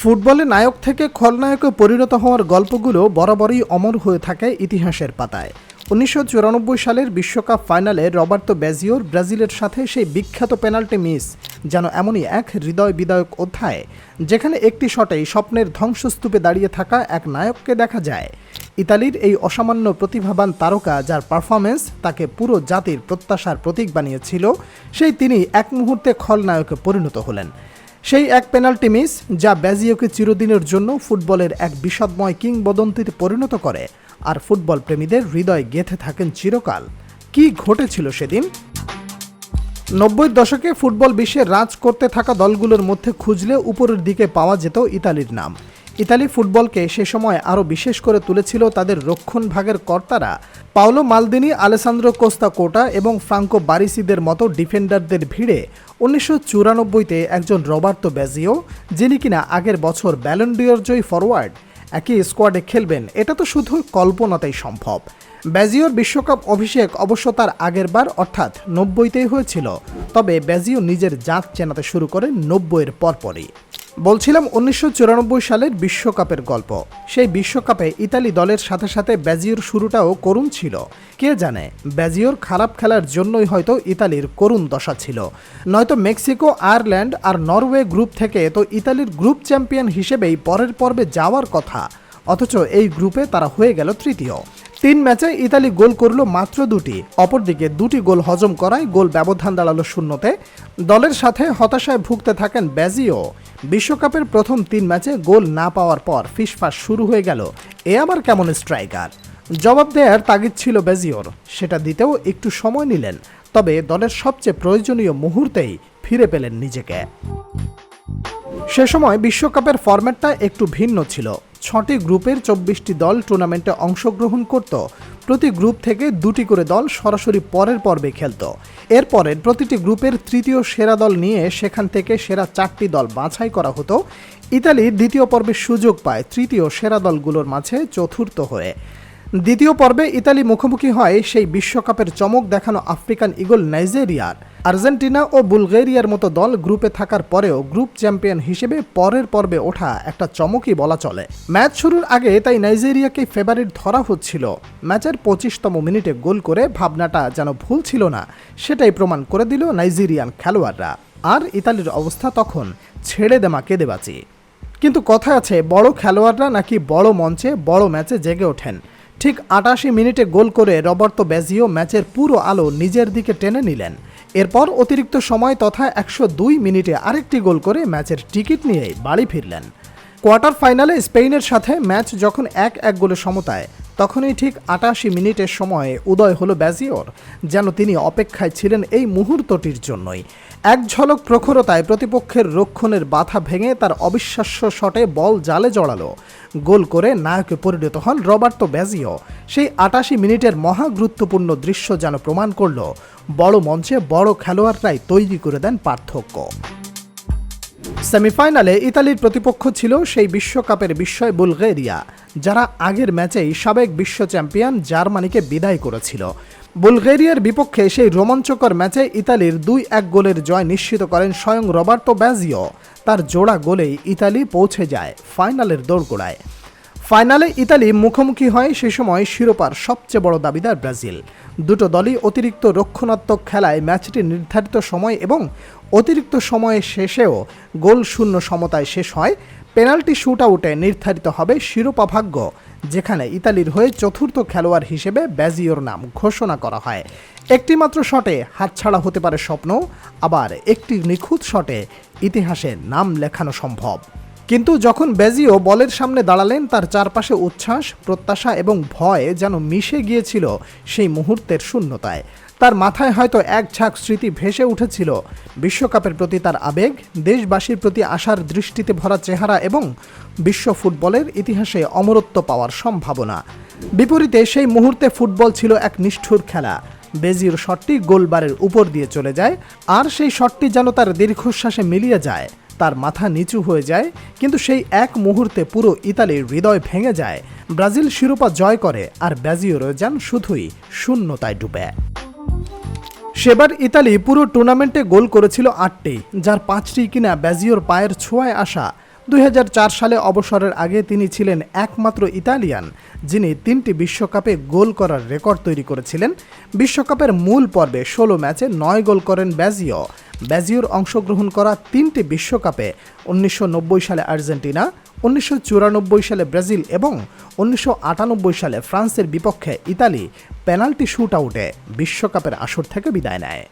ফুটবলে নায়ক থেকে খলনায়কে পরিণত হওয়ার গল্পগুলো বরাবরই অমর হয়ে থাকে ইতিহাসের পাতায়। উনিশশো চুরানব্বই সালের বিশ্বকাপ ফাইনালে রবার্তো ব্যাজিওর ব্রাজিলের সাথে সেই বিখ্যাত পেনাল্টি মিস, যেন এমনই এক হৃদয় বিদায়ক অধ্যায়, যেখানে একটি শটেই স্বপ্নের ধ্বংসস্তূপে দাঁড়িয়ে থাকা এক নায়ককে দেখা যায়। ইতালির এই অসামান্য প্রতিভাবান তারকা যার পারফরমেন্স তাকে পুরো জাতির প্রত্যাশার প্রতীক বানিয়েছিল, সেই তিনি এক মুহূর্তে খলনায়কে পরিণত হলেন। সেই এক পেনাল্টি মিস যা ব্যাজিওকে চিরদিনের জন্য ফুটবলের এক বিষাদময় কিংবদন্তিতে পরিণত করে। আর ফুটবল প্রেমীদের হৃদয় গেঁথে থাকেন চিরকাল। কি ঘটেছিল সেদিন? নব্বই দশকে ফুটবল বিশ্বে রাজ করতে থাকা দলগুলোর মধ্যে খুঁজলে উপরের দিকে পাওয়া যেত ইতালির নাম। ইতালি ফুটবলকে সে সময় আরও বিশেষ করে তুলেছিল তাদের রক্ষণ ভাগের কর্তারা। Paolo Maldini, Alessandro Costacurta এবং ফ্রাঙ্কো বারিসিদের মতো ডিফেন্ডারদের ভিড়ে উনিশশো চুরানব্বইতে একজন রবার্তো ব্যাজিও, যিনি কিনা আগের বছর ব্যালন্ডিয়র জয়ী ফরওয়ার্ড একই স্কোয়াডে খেলবেন। এটা তো শুধু কল্পনাতেই সম্ভব। ব্যাজিওর বিশ্বকাপ অভিষেক অবশ্য তার আগের বার, অর্থাৎ নব্বইতেই হয়েছিল। তবে ব্যাজিও নিজের জাত চেনাতে শুরু করে নব্বইয়ের পরপরই। বলছিলাম উনিশশো চুরানব্বই সালের বিশ্বকাপের গল্প। সেই বিশ্বকাপে ইতালি দলের সাথে সাথে ব্যাজিওর শুরুটাও করুণ ছিল। কে জানে, ব্যাজিওর খারাপ খেলার জন্যই হয়তো ইতালির করুণ দশা ছিল। নয়তো মেক্সিকো, আয়ারল্যান্ড আর নরওয়ে গ্রুপ থেকে তো ইতালির গ্রুপ চ্যাম্পিয়ন হিসেবেই পরের পর্বে যাওয়ার কথা। অথচ এই গ্রুপে তারা হয়ে গেল তৃতীয়। তিন ম্যাচে ইতালি গোল করল মাত্র দুটি। অপরদিকে দুটি গোল হজম করায় গোল ব্যবধান দাঁড়াল শূন্যতে। দলের সাথে হতাশায় ভুগতে থাকেন ব্যাজিও। বিশ্বকাপের প্রথম তিন ম্যাচে গোল না পাওয়ার পর ফিসফাস শুরু হয়ে গেল। এ আবার কেমন স্ট্রাইকার? জবাব দেয়ার তাগিদ ছিল বেজিওর সেটা দিতেও একটু সময় নিলেন। তবে দলের সবচেয়ে প্রয়োজনীয় মুহূর্তেই ফিরে পেলেন নিজেকে। সে সময় বিশ্বকাপের ফরম্যাটটা একটু ভিন্ন ছিল। ছটি গ্রুপের চব্বিশটি দল টুর্নামেন্টে অংশগ্রহণ করত। প্রতি গ্রুপ থেকে দুটি করে দল সরাসরি পরের পর্বে খেলত। এরপরে প্রতিটি গ্রুপের তৃতীয় সেরা দল নিয়ে সেখান থেকে সেরা চারটি দল বাছাই করা হতো। ইতালি দ্বিতীয় পর্বে সুযোগ পায় তৃতীয় সেরা দলগুলোর মাঝে চতুর্থ হয়ে। দ্বিতীয় পর্বে ইতালি মুখোমুখি হয় সেই বিশ্বকাপের চমক দেখানো আফ্রিকান ইগল নাইজেরিয়ার। আর্জেন্টিনা ও বুলগেরিয়ার মতো দল গ্রুপে থাকার পরেও গ্রুপ চ্যাম্পিয়ন হিসেবে পরের পর্বে ওঠা একটা চমকই বলা চলে। ম্যাচ শুরুর আগে তাই নাইজেরিয়াকে ফেভারিট ধরা হচ্ছিল। ম্যাচের পঁচিশতম মিনিটে গোল করে ভাবনাটা যেন ভুল ছিল না, সেটাই প্রমাণ করে দিল নাইজেরিয়ান খেলোয়াড়রা। আর ইতালির অবস্থা তখন ছেড়ে দেমা কেঁদে বাঁচি। কিন্তু কথা আছে, বড় খেলোয়াড়রা নাকি বড় মঞ্চে বড় ম্যাচে জেগে ওঠেন। ঠিক আটাশি মিনিটে গোল করে রবার্তো ব্যাজিও ম্যাচের পুরো আলো নিজের দিকে টেনে নিলেন। এরপর অতিরিক্ত সময় তথা একশো দুই মিনিটে আরেকটি গোল করে ম্যাচের টিকিট নিয়ে বাড়ি ফিরলেন। কোয়ার্টার ফাইনালে স্পেনের সাথে ম্যাচ যখন এক এক গোলে সমতায়, তখনই ঠিক আটাশি মিনিটের সময়ে উদয় হলো ব্যাজিওর যেন তিনি অপেক্ষায় ছিলেন এই মুহূর্তটির জন্যই। এক ঝলক প্রখরতায় প্রতিপক্ষের রক্ষণের বাধা ভেঙে তার অবিশ্বাস্য শটে বল জালে জড়ালো। গোল করে নায়কে পরিণত হন রবার্তো ব্যাজিও। সেই আটাশি মিনিটের মহা গুরুত্বপূর্ণ দৃশ্য যেন প্রমাণ করল, বড় মঞ্চে বড় খেলোয়াড়রাই তৈরি করে দেন পার্থক্য। সেমিফাইনালে ইতালির প্রতিপক্ষ ছিল সেই বিশ্বকাপের বিস্ময় বুলগেরিয়া, যারা আগের ম্যাচেই সাবেক বিশ্ব চ্যাম্পিয়ন জার্মানিকে বিদায় করেছিল। বুলগেরিয়ার বিপক্ষে সেই রোমাঞ্চকর ম্যাচে ইতালির দুই এক গোলের জয় নিশ্চিত করেন স্বয়ং রবার্তো ব্যাজিও তার জোড়া গোলেই ইতালি পৌঁছে যায় ফাইনালের দৌড়গোড়ায় ফাইনালে ইতালি মুখোমুখি হয় সে সময় শিরোপার সবচেয়ে বড় দাবিদার ব্রাজিল। দুটো দলই অতিরিক্ত রক্ষণাত্মক খেলায় ম্যাচটি নির্ধারিত সময় এবং অতিরিক্ত সময়ে শেষেও গোল শূন্য সমতায় শেষ হয়। পেনাল্টি শুট আউটে নির্ধারিত হবে শিরোপা ভাগ্য। যেখানে ইতালির হয়ে চতুর্থ খেলোয়াড় হিসেবে ব্যাজিওর নাম ঘোষণা করা হয়। একটি মাত্র শটে হাতছাড়া হতে পারে স্বপ্ন, আবার একটি নিখুঁত শটে ইতিহাসে নাম লেখানো সম্ভব। কিন্তু যখন বেজিও বলের সামনে দাঁড়ালেন, তার চারপাশে উচ্ছ্বাস, প্রত্যাশা এবং ভয় যেন মিশে গিয়েছিল সেই মুহূর্তের শূন্যতায়। তার মাথায় হয়তো এক ঝাঁক স্মৃতি ভেসে উঠেছিল। বিশ্বকাপের প্রতি তার আবেগ, দেশবাসীর প্রতি আশার দৃষ্টিতে ভরা চেহারা এবং বিশ্ব ফুটবলের ইতিহাসে অমরত্ব পাওয়ার সম্ভাবনা। বিপরীতে সেই মুহূর্তে ফুটবল ছিল এক নিষ্ঠুর খেলা। বেজির শটটি গোলবারের উপর দিয়ে চলে যায়, আর সেই শটটি যেন তার দীর্ঘশ্বাসে মিলিয়ে যায়। তার মাথা নিচু হয়ে যায়, কিন্তু সেই এক মুহূর্তে পুরো ইতালির হৃদয় ভেঙে যায়। ব্রাজিল শিরোপা জয় করে, আর ব্যাজিও রয়ে যান শুধুই শূন্যতায় ডুবে। সেবার ইতালি পুরো টুর্নামেন্টে গোল করেছিল আটটি যার পাঁচটি কিনা ব্যাজিওর পায়ের ছোঁয়ায় আসা। দুই হাজার চার সালে অবসরের আগে তিনি ছিলেন একমাত্র ইতালিয়ান, যিনি তিনটি বিশ্বকাপে গোল করার রেকর্ড তৈরি করেছিলেন। বিশ্বকাপের মূল পর্বে ষোলো ম্যাচে নয় গোল করেন ব্যাজিও। ব্যাজিওর অংশগ্রহণ করা তিনটি বিশ্বকাপে উনিশশো নব্বই সালে আর্জেন্টিনা, উনিশশো চুরানব্বই সালে ব্রাজিল এবং উনিশশো আটানব্বই সালে ফ্রান্সের বিপক্ষে ইতালি পেনাল্টি শুট আউটে বিশ্বকাপের আসর থেকে বিদায় নেয়।